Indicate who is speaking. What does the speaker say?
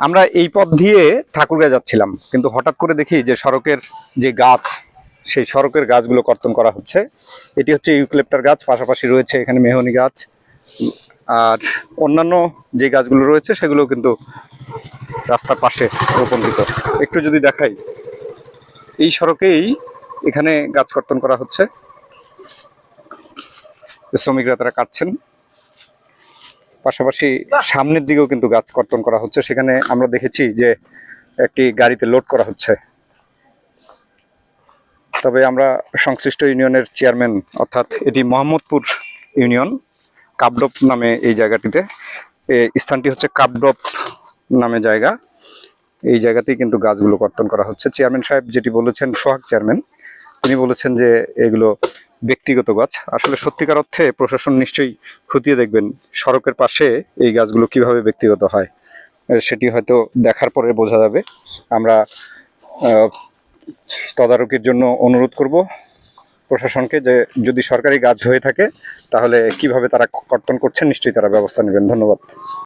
Speaker 1: আমরা এই পথ দিয়ে ঠাকুরগাঁ যাচ্ছিলাম, কিন্তু হঠাৎ করে দেখি যে সড়কের যে গাছ, সেই সড়কের গাছগুলো কর্তন করা হচ্ছে। এটি হচ্ছে ইউক্লেপ্টার গাছ, পাশাপাশি রয়েছে এখানে মেহনি গাছ। আর অন্যান্য যে গাছগুলো রয়েছে সেগুলো কিন্তু রাস্তার পাশে রোপণকৃত একটু যদি দেখাই, এই সড়কেই এখানে গাছ কর্তন করা হচ্ছে। শ্রমিকরা তারা কাটছেন। পাশাপাশি সামনের দিকেও কিন্তু গাছ কর্তন করা হচ্ছে। সেখানে আমরা দেখেছি যে একটি গাড়িতে লোড করা হচ্ছে। তবে আমরা সংশ্লিষ্ট ইউনিয়নের চেয়ারম্যান অর্থাৎ এটি মোহাম্মদপুর ইউনিয়ন কাবডপ নামে এই জায়গাটিতে। স্থানটি হচ্ছে কাবডপ নামে জায়গা। এই জায়গাতেই কিন্তু গাছগুলো কর্তন করা হচ্ছে। চেয়ারম্যান সাহেব যেটি বলেছেন, সোহাগ চেয়ারম্যান, তিনি বলেছেন যে এগুলো ব্যক্তিগত গাছ। আসলে সত্যিকার অর্থে প্রশাসন নিশ্চয়ই খতিয়ে দেখবেন সড়কের পাশে এই গাছগুলো কীভাবে ব্যক্তিগত হয়। সেটি হয়তো দেখার পরে বোঝা যাবে। আমরা তদারকির জন্য অনুরোধ করব প্রশাসনকে যে যদি সরকারি গাছ হয়ে থাকে, তাহলে কীভাবে তারা কর্তন করছেন নিশ্চয়ই তারা ব্যবস্থা নেবেন। ধন্যবাদ।